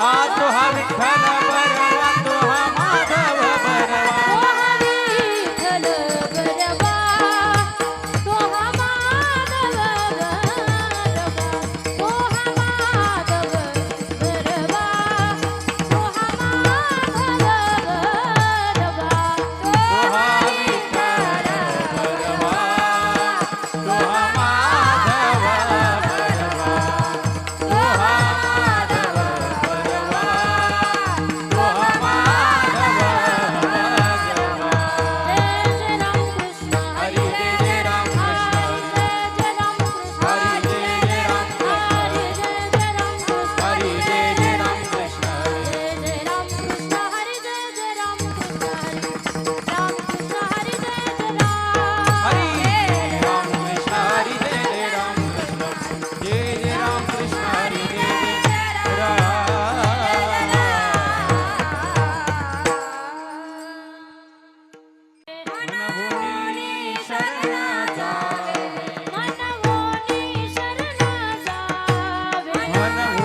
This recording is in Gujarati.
આ તો હા વિઠ્ઠલ Buenas